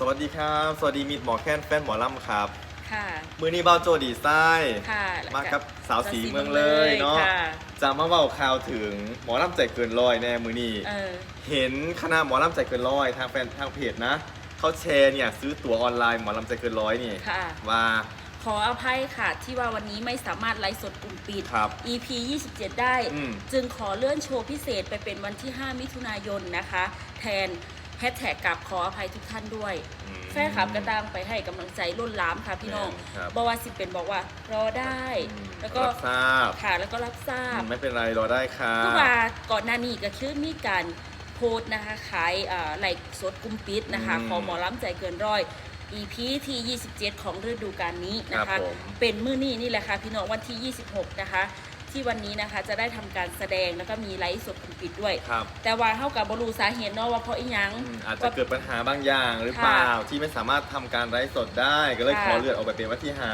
สวัสดีครับ สวัสดีมิดหมอแค้นแฟนหมอลำครับ ค่ะ มือนี้เบ้าโจดีไซน์ค่ะแล้วมากับสาวสีเมืองเลยเนาะค่ะจะมาเบ้าข่าวถึงหมอลำใจเกินร้อยแน่มือนี้เออ เห็นคณะหมอลำใจเกินร้อยทางแฟนทางเพจนะเขาแชร์เนี่ยซื้อตั๋วออนไลน์หมอลำใจเกินร้อยนี่ค่ะ ว่า ขออภัยค่ะที่ว่าวันนี้ไม่สามารถไลฟ์สดกลุ่มปิด ครับ EP 27 ได้ อืมจึงขอเลื่อนโชว์พิเศษไปเป็นวันที่ 5 มิถุนายนนะคะ แทน แฮชแท็กกับขออภัยทุกท่านด้วย อืม แฟนคลับกระตังไปให้กำลังใจล้นหล้ามค่ะพี่น้องครับ บอกว่าสิเป็นบอกว่ารอได้อืมแล้วก็รับทราบค่ะแล้วก็รับทราบอืมไม่เป็นไรรอได้ค่ะคือว่าก่อนหน้านี้ก็คือมีการโพสต์นะคะขายเอ่อไลค์สดกุมปิดนะคะอืมของหมอล้ำใจเกินร้อย EP ที่ 27 ของฤดูกาลนี้นะครัคะ บผมเป็นมื้อนี้นี่แหละค่ะพี่น้องวันที่ 26 นะคะ ที่วันนี้นะคะ จะได้ทำการแสดงแล้วก็มีไลฟ์สดกุมปิดด้วย ครับแต่ว่าเท่ากับบรูสาเหตุเนาะว่าเพราะอีหยัง อืมอาจจะเกิดปัญหาบางอย่างหรือเปล่าที่ไม่สามารถทำการไลฟ์สดได้ ก็เลยค่ะ ขอเลื่อนออกไปเป็นวันที่ห้า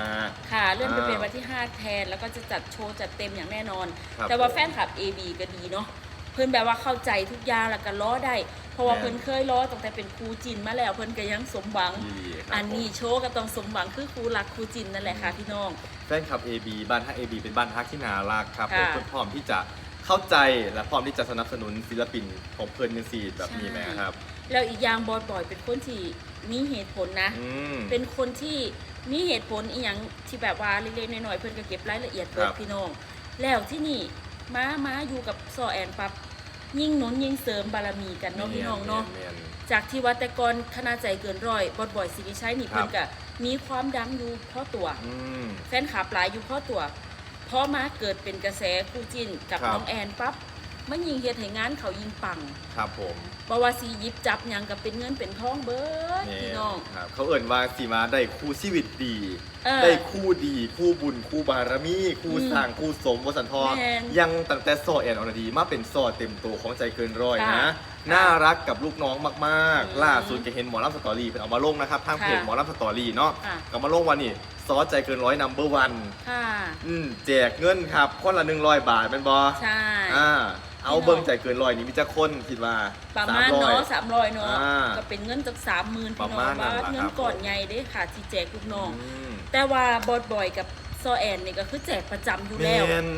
ค่ะเลื่อนไปอ่าเป็นวันที่ 5 แทน แล้วก็จะจัดโชว์จัดเต็มอย่างแน่นอน ครับแต่ว่าผมแฟนคลับ AB ก็ดีเนาะ เพิ่นแบบว่าเข้าใจทุกอย่างแล้วก็ล้อได้ เพราะว่าแม่น เพิ่นเคยล้อตั้งแต่เป็นครูจินมาแล้ว เพิ่นก็ยังสมหวัง ดีครับอันนี้ผมโชว์ก็ต้องสมหวังคือครูรักครูจินนั่นแหละค่ะพี่น้อง แฟนคลับ AB บ้านฮัก AB เป็นบ้านฮักที่น่ารักครับค่ะผมเพื่อนพร้อมที่จะเข้าใจและพร้อมที่จะสนับสนุนศิลปินของเพื่อนยังซีแบบนี้ไหมครับ แล้วอีกอย่างบอยบอยเป็นคนที่มีเหตุผลนะ อืม เป็นคนที่มีเหตุผลอีหยังที่แบบว่าเล็กๆน้อยๆเพิ่นก็เก็บรายละเอียดคเบิรัดบพี่น้อง แล้วที่นี่ม้าม้าอยู่กับซอแอนปั๊บ ยิ่งหนุนยิ่งเสริมบารมีกันเนาะพี่น้องเนาะมียนจากที่ว่าแต่ก่อนคณะใจเกินร้อยบอดบ่อยสิริชัยนี่ครับเพิ่นก็มีความดังอยู่เพราะตัว อืม แฟนคลับหลายอยู่เพราะตัวพอมาเกิดเป็นกระแสคู่จิ้นกับครับ น้องแอนปั๊บมันยิงเฮ็ดให้งานเขายิงปัง ครับผม เพราะว่าสิหยิบจับหยังกับเป็นเงินเป็นทองเบิดพี่น้อง ครับเขาเอ่นว่าสีมาได้คู่ชีวิตดี เออได้คู่ดี คู่บุญ คู่บารมี คู่อืมสร้างคู่สมวสันทอแม่นยังตั้งแต่ซอแอนอรดีมาเป็นซอเต็มตัวของใจเกินร้อยค่ะนะน่ารักกับลูกน้องมากอืมๆ ล่าสุดจะเห็นหมอลำสตอรี่เป็นเอามาลงนะครับทางเพจค่ะหมอลำสตอรี่เนาะค่ะ ก็มาลงวันนี้ซอใจเกินร้อยนัมเบอร์วันค่ะ อืมแจกเงินครับคนละหนึ่งร้อยบาทเป็นบอใช่ อ่า เอาเบิ้งใจเกินร้อยนี่มีจะคนคิดว่าประมาณ300เนาะสามร้อยเนาะอ่า ก็เป็นเงินจากสามหมื่นปพี่ระน้อมางณนั้นว่าล่ะเงิครันบก่อนใหญ่เด้ค่ะที่แจกลูกน้อง อืมแต่ว่าบอดบอยกับซอแอนนี่ก็คือแจกประจำอยู่แล้วแมน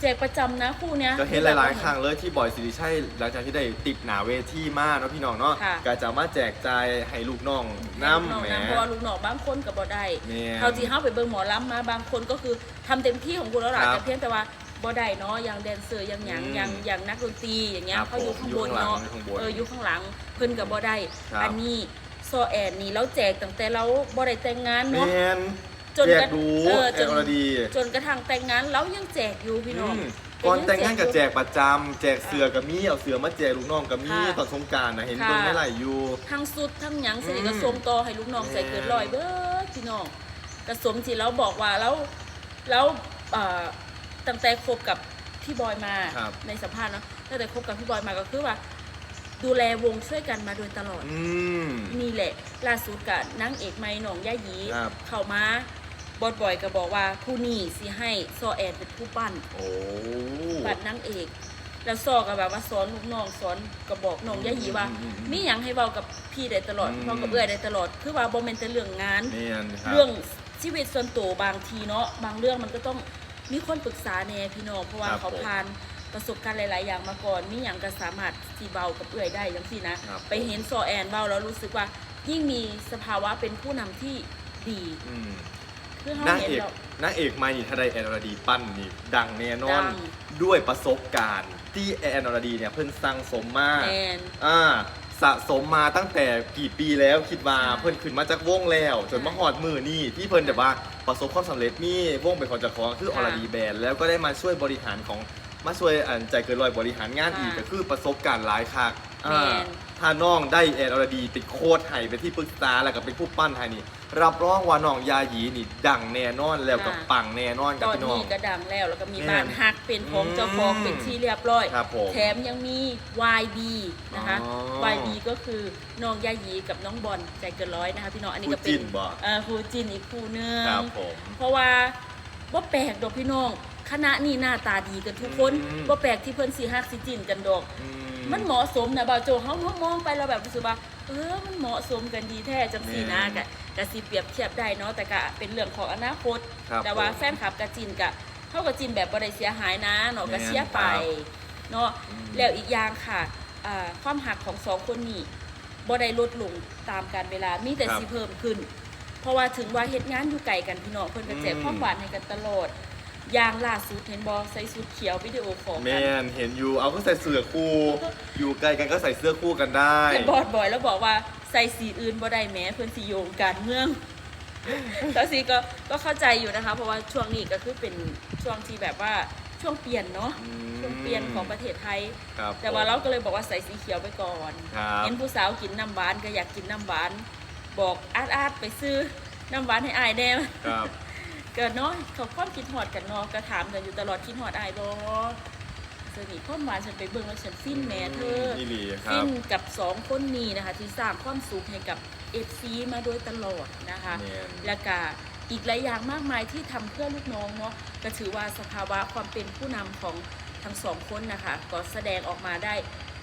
แจกประจำนะคู่เนี้ย ก็เห็นหลาย ๆ ครั้งเลยที่บอยสิริชัยหลังจากที่ได้ติดหนาเวทีมากเนาะพี่น้องเนาะค่ะ ก็จะมาแจกจ่ายให้ลูกน้องน้ำน้ำแหมน้ำเพราะว่าลูกน้องบางคนกับบ่ได้แม่นเขาที่เข้าไปเบิ่งหมอลำมาบางคนก็คือทำเต็มที่ของคุณแล้วล่ะครับ แต่เพียงแต่ว่า บ่ได้เนาะอย่างแดนเซอร์อย่างหยังอืมอย่างอย่างนักดนตรีอย่างเงี้ยครับเขาอยู่ผมข้างบนอยู่ข้างหลังเนาะอยู่ข้างบนเอออยู่ข้างหลังเพิ่นกับบ่ได้ ครับ อันนี้โซแอนนี่เราแจกตั้งแต่เราบ่ได้แต่งงานแมเนาะนจนแจกกระดูเออแอจนนอรดี จนกระทั่งแต่งงานเรายังแจกอยู่พี่น้องอืมก่อนแต่งงานกับแจกประจำแจกเสือกับมีเอาเสือมาแจกลูกน้องกับมีค่ะตอนสงกรารนะเห็นค่ะเบิ่งไม่ไหลายอยู่ ทั้งสุดทั้งหยังสิอืมกระทรวงต่อให้ลูกน้องใส่เกินร้อยเบิดพี่น้องกระสมที่เราบอกว่าแล้วแล้วเอ่อ ตั้งแต่คบกับพี่บอยมาครับ ในสัมภาษณ์เนาะตั้งแต่คบกับพี่บอยมาก็คือว่า ดูแลวงช่วยกันมาโดยตลอด อืม นี่แหละล่าสุดกับนางเอกไม้หนองย่าหยีครับ เข้ามาบอดบอยก็บอกว่าผู้นี่สิให้ซอแอนเป็นผู้ปั้นโอ้บัตรนางเอก แล้วซอก็แบบว่าสอนลูกน้องสอนก็บอกน้องย่าหยีว่าอืมอืมอืมมีหยังให้เว้ากับพี่ได้ตลอดอืม เว้ากับเอื้อยได้ตลอด คือว่าบ่แม่นแต่เรื่องงานแมนครับ เรื่องชีวิตส่วนตัวบางทีเนาะบางเรื่องมันก็ต้อง มีคนปรึกษาแน่พี่น้องเพราะว่าครับเขาผมผ่านประสบการณ์หลาย ๆ อย่างมาก่อนมีหยังก็สามารถสิเบากับเอื้อยได้จังซี่นะ ครับ ไปเห็นซอแอนเบาแล้วรู้สึกว่า ยิ่งมีสภาวะเป็นผู้นำที่ดีอืมคือเฮานางเห็นเอกแล้ว นางเอกไม่นี่ถ้าได้แอนอรดีปั้นนี่ดังแน่นอนดัง ด้วยประสบการณ์ ที่แอนอรดีเนี่ยเพิ่นสั่งสมมาแอน อ่าสะสมมาตั้งแต่กี่ปีแล้วคิดว่าใช่เพิ่นขึ้นมาจากวงแล้ว จนมาหอดมือนี่ที่เพิ่นแบบว่า ประสบความสำเร็จมีวงเป็นของเจ้าของคืออค่ะ รดีแบนด์แล้วก็ได้มาช่วยบริหารของมาช่วยอันใจเกินร้อยบริหารงานอีกค่ะก็คือประสบการณ์หลายคักแม่นอ่าถ้าน้องได้แอนอรดีติดโค้ดให้เป็นที่ปรึกษาแล้วก็เป็นผู้ปั้นให้นี่ รับรองว่าน้องยาหยีนี่ดังแน่นอนแล้วก็ค่ะปังแน่นอนกับตอนพี่น้อง นี้ก็ดังแล้วแล้วก็มีแม่นบ้านฮักเป็นของเจ้าของอืมเป็นที่เรียบร้อย ครับผมแถมยังมี YB นะคะ อ๋อ YB ก็คือน้องยาหยีกับน้องบอลใจเกินร้อยนะคะพี่น้องอันนี้ก็คู่เป็จิ้นนบ่ เออครูจินอีกครูหนึง ครับผม เพราะว่าว่าแปลกดอกพี่น้องคณะนี้หน้าตาดีกันทุกคนอืมว่าแปลกที่เพิ่นสีฮักสีจินกันดอก อืมมันเหมาะสมนะบ่าวโจเฮาเฮามองไปเราแบบรู้สึกว่า เออมันเหมาะสมกันดีแท้จังซี่นะแม่กะ กะสิเปรียบเทียบได้เนาะแต่ก็เป็นเรื่องของอนาคต ครับแต่ว่าผม แฟนคลับกะจินกะเฮากับจินแบบบ่ได้เสียหายนะเนาะก็แม่นเชียร์ไปครับเนาะ อืม แล้วอีกอย่างค่ะอ่าความหักของสองคนนี้บ่ได้ลดลงตามการเวลา มีแต่ครับสิเพิ่มขึ้น เพราะว่าถึงว่าเฮ็ดงานอยู่ไกลกันพี่น้องเพิ่นก็แจกอืม ความหวานให้กันตลอดอ ย่างล่าสุดเห็นบ่ใส่ชุดเขียววิดีโอของแมกันนเห็นอยู่เอาก็ใส่เสื้อคู่ อยู่ไกลกันก็ใส่เสื้อคู่กันได้ เห็นบอดบ่อยแล้วบอกว่าใส่สีอื่นบ่ได้แหม้เพิ่นสิโยงการเมืองแต่สีก็ก็เข้าใจอยู่นะคะ เพราะว่าช่วงนี้ก็คือเป็นช่วงที่แบบว่าช่วงเปลี่ยนเนาะอืม ช่วงเปลี่ยนของประเทศไทย ครับแต่ว่าเราก็เลยบอกว่าใส่สีเขียวไปก่อน ครับ เห็นผู้สาวกินน้ำหวานก็อยากกินน้ำหวาน บอกอาดอาดไปซื้อน้ำหวานให้อายแน่ ครับเกิดเนาะเขาความคิดหอดกันเนาะก็ถามกันอยู่ตลอดคิดหอดอายบ่สนิทความหวานฉันไปเบิ่งแล้วฉันฟินแหม่เธอนี่หลีคฟิรับนกับสองคนนี้นะคะ ที่สร้างความสุขให้กับเอฟซีมาโดยตลอดนะคะ แม่น และก็อีกหลายอย่างมากมายที่ทำเพื่อลูกน้องเนาะก็ถือว่าสภาวะความเป็นผู้นำของทั้งสองคนนะคะ ก็แสดงออกมาได้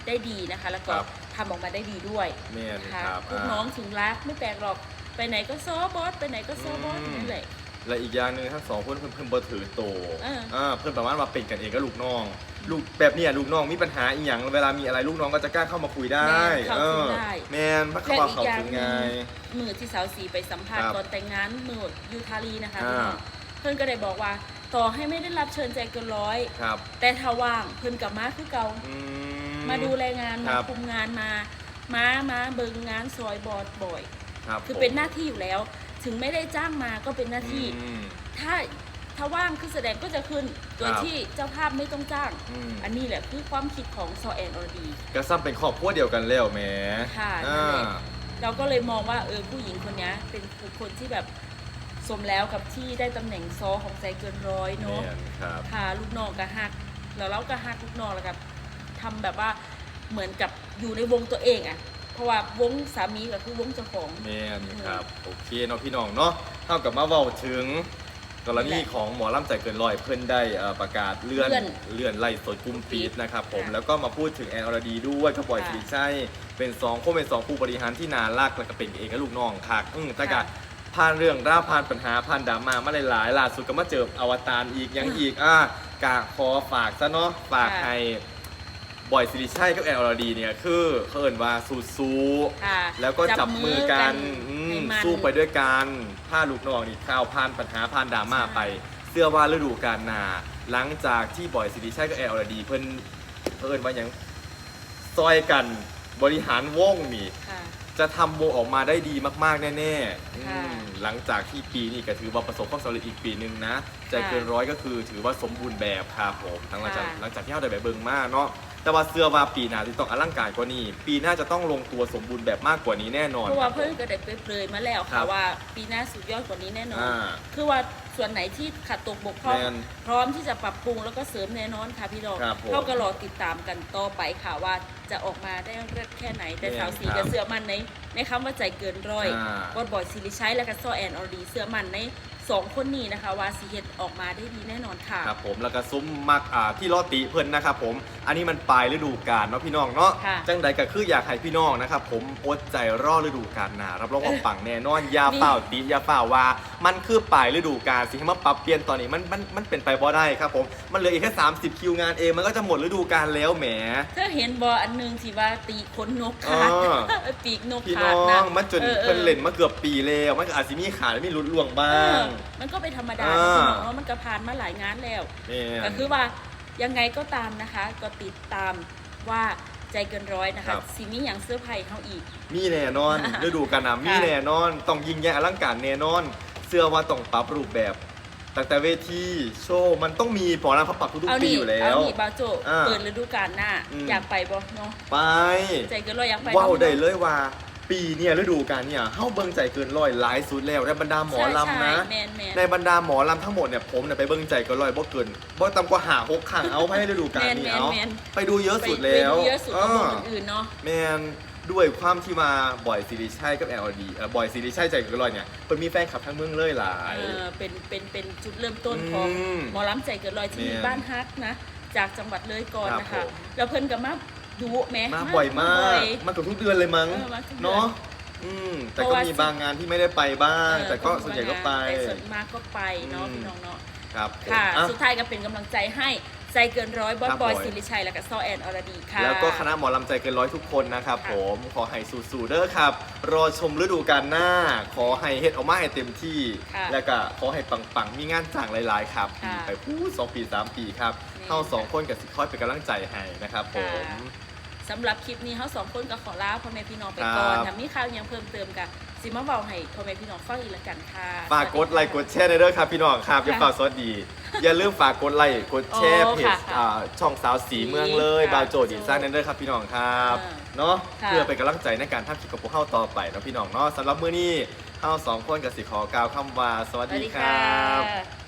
ได้ดีนะคะ แล้วก็ครับ ทำออกมาได้ดีด้วย แม่นนะคะครับ ลูกน้องถึงรักไม่แปลกหรอกไปไหนก็ซ้อบอสไปไหนก็ซ้อบอสอืม นั่นแหละ และอีกอย่างหนึ่งทั้งสองคนเพิ่นเพิ่นบ่ถือโตเอออ่าเพิ่นประมาณว่าเป็นกันเองก็ลูกน้อง ลูกแบบเนี้ยลูกน้องมีปัญหาอีหยังเวลามีอะไรลูกน้องก็จะกล้าเข้ามาคุยได้แม่นเข้าเอถึงอได้ แม่นพักเข้ามาเข้าถึงไง มือที่สาวสีไปสัมภาษณ์ครับก่อนแต่งงานมือยูทารีนะคะอ่า พี่น้องเพื่อนก็ได้บอกว่าต่อให้ไม่ได้รับเชิญใจเกินร้อย ครับแต่ถ้าว่างเพื่อนกลับมาคือเก่าอื มาดูแลงานคมารับ คุมงานมา มามาเบิงงานซอยบอดบ่อย ครับคือผมเป็นหน้าที่อยู่แล้ว ถึงไม่ได้จ้างมาก็เป็นหน้าที่ อืม ถ้าถ้าว่างคือแสดงก็จะขึ้น โดยครับที่เจ้าภาพไม่ต้องจ้าง อืม อันนี้แหละคือความคิดของซอแอนอรดีก็ซ้ำเป็นครอบครัวเดียวกันแล้วแหมค่ะนั่อ่านแหละ เราก็เลยมองว่าเออผู้หญิงคนเนี้ยเป็นคนที่แบบสมแล้วกับที่ได้ตำแหน่งซอของใจเกินร้อยเนาะแม่นครับ พาลูกน้องก็ฮักแล้วเราก็ฮักลูกน้องแล้วกับทำแบบว่าเหมือนกับอยู่ในวงตัวเองอะ เพราะว่าวงสามีก็คือวงเจ้าของ แม่นครับโอเคเนาะพี่น้องเนาะเท่ากับมาเว้าถึง กรณีของหมอลำใจเกินร้อยเพิ่นได้เอ่อประกาศเลื่อนเลื่อนเลื่อนไล่สดกุมปีดนะครับผมค่ะแล้วก็มาพูดถึงแอนอรดีด้วยกับบอยค่ะสิริชัยเป็นสองคนเป็นสองผู้บริหารที่นารักแล้วก็เป็นเอกบลูกน้องคักอืมแต่กะค่ะผ่านเรื่องราวผ่านปัญหาผ่านดราม่ามาหลายๆล่าสุดก็มาเจออวตารอีกยังอีกอะกะขอฝากซะเนาะฝากค่ะ ให้ บอยสิริชัยกับแอนอรดีเนี่ยคือเขาเอินว่าสู้ๆค่ะแล้วก็จับมือกันอืให้มมันสู้ไปด้วยกันผ้าลูกน้องนี่ข้าวผ่านปัญหาผ่านดราม่าใช่ไป เสื้อว่าฤดูกาลหนาหลังจากที่บอยสิริชัยกับแอลอดีเพิ่นเพิ่นว่าหยังซอยกันบริหารวงนี่ ค่ะ จะทำวงออกมาได้ดีมาก ๆ แน่ๆอืค่ะมหลังจากที่ปีนี้ก็ถือว่าประสบความสำเร็จอีกปีหนึ่งนะ ใจเกินร้อยก็คือถือว่าสมบูรณ์แบบครับผมทั้งหลังจากค่ะหลังจากที่เราได้แบบเบิ่งมากเนาะ แต่ว่าเสื้อว่าปีหน้าที่ต้องอลังการกว่านี้ ปีหน้าจะต้องลงตัวสมบูรณ์แบบมากกว่านี้แน่นอน เพราะว่าคบผมเพิ่นก็ได้ไปเปรยๆมาแล้วครัค่ะบว่าปีหน้าสุดยอดกว่านี้แน่นอน อ่าคือว่าส่วนไหนที่ขัดตกบกพร่องแม่นพร้อมที่จะปรับปรุงแล้วก็เสริมแน่นอนค่ะพี่ดอกครับผมเราก็รอติดตามกันต่อไปค่ะว่าจะออกมาได้เลิศแค่ไหนแต่แม่นสาวสีครัก็บเสื้อมันในในคำว่าใจเกินร้อยอ่า บอดบอยซิริชัยและก็ซอแอนออดีเสื้อมันใน สองคนนี้นะคะว่าสีเฮ็ดออกมาได้ดีแน่นอนค่ะ ครับผมแล้วก็ซุ้มมักอ่าที่ลอติเพิ่นนะครับผมอันนี้มันปลายฤดูกาลเนาะพี่น้องเนาะค่ะจังใดก็คืออยากให้พี่น้องนะครับผมอดใจรอฤดูกาลหน้ารับรองว่าปังแน่นอนอยาเฝ้าติอยาเฝ้าว่า มันคือปลายฤดูกาลสิให้มาปรับเปลี่ยนตอนนี้มันมันมันเป็นไปบ่ได้ครับผมมันเหลืออีกแค่ 30 คิวงานเองมันก็จะหมดฤดูกาลแล้วแหม เธอเห็นบออันหนึงที่ว่าตีขนนกขาดอ๋อ ปีกนกพี่ขาน้ดอนะงมันจนออออเพิ่นเล่นมาเกือบปีแล้วมันก็อาจสิมีขาดและมีหลุดล่วงบ้าเอองมันก็เป็นธรรมดาอ่า พี่น้องเนาะมันก็ผ่านมาหลายงานแล้ว แม่นก็คือว่ายังไงก็ตามนะคะ ก็ติดตามว่าใจเกินร้อยนะครัคะบ ซีมีอย่างเสื้อร์ไผ่เขาอีก มีแน่นอน ฤดูกาลหน้ามีค่ะแน่นอน ต้องยิงแย่อลังการแน่นอน เสื้อว่าต้องปรับรูปแบบตั้งแต่เวทีโชว์มันต้องมีปอนะเขาปรับทุกเอาๆปีนี่อยู่แล้เอาว นี่บาโจอ่าเปิดฤดูกาลหน้า อืม อยากไปบ่เนาะไป ใจเกินร้อยอยากไปว้าวเนาะได้เลยว่า ปีเนี่ยฤดูกาลเนี่ยเฮ้าเบิ่งใจเกินร้อยหลายสุดแล้วในบรรดาหมอลำนะใช่ใช่แมนแมนในบรรดาหมอลำทั้งหมดเนี่ยผมเนี่ยไปเบิ่งใจเกินร้อยบ่เกินบ่ต่ำกว่าหาหกครั้งเอาให้ฤดูกาลนี้แม่นเอาแม่นไปดูเยอะไปสุดแล้วไปดูเยอะสุดกว่าเอวองอื่นๆเนาะแมนด้วยความที่มาบ่อยซีรีส์ใช่กับ LD เอ่อบ่อยซีรีส์ใช่ใจเกินร้อยเนี่ยเพิ่นมีแฟนคลับทั้งเมืองเลยหลายเออเป็นเป็นเป็นจุดเริ่มต้นของอืมหมอลำใจเกินร้อยที่แม่นบ้านฮักนะจากจังหวัดเลยก่อนครับนะคะผมแล้วเพิ่นก็มา ดุแหมมาบ่อยมาก บ่อย มาเกือบทุกเดือนเลยมั้ง เออมาทุกเดือน เนาะอืม แต่เพก็ราะว่ามีบางงานที่ไม่ได้ไปบ้างเออแต่ก็ส่วนใหญ่ก็ไป แต่ส่วนมากก็ไปเนาะอืม พี่น้องเนาะ ครับผมค่ะ อะ สุดท้ายก็เป็นกำลังใจให้ใจเกินร้อยบอสครับบอยผมสิริชัย และก็ซอแอนอรดีค่ะ แล้วก็คณะหมอลำใจเกินร้อยทุกคนนะครับค่ะ ผมขอให้สู่ๆเด้อครับ รอชมฤดูกาลหน้า ขอให้เฮ็ดออกมาให้เต็มที่ค่ะแล้วก็ขอให้ปังๆ มีงานจ้างหลายๆ ครับค่ะไปพูดสองปีสามปีครับนี่ เข้าสองคนกับสิคอยเป็นกำลังใจให้นะครับผม สำหรับคลิปนี้เขาสองคนก็ขอลาพ่อแม่พี่น้องไปก่อนครับ ถ้ามีข่าวยังเพิ่มเติมกันสิมาเบาให้พ่อแม่พี่น้องฟังอีกแล้วกันค่ะ ฝากกดไลค์กดแชร์ในเด้อครับพี่น้องครับอย่าฝากสวัสดี อย่าลืมฝากกดไลค์กดแชร์โอ้เพจค่ะค่ะอ่าช่องสาวสีเมืองเลยค่ะบาวโจดีซ่าในเด้อครับพี่น้องครับอ่าเนาะค่ะ เพื่อเป็นกำลังใจในการทำคลิปกับพวกเฮาต่อไปเนาะพี่น้องเนาะสำหรับมื้อนี้เฮาสองคนกับสิขอกล่าวคำว่าสวัสสวัสดีดีคค่รับะ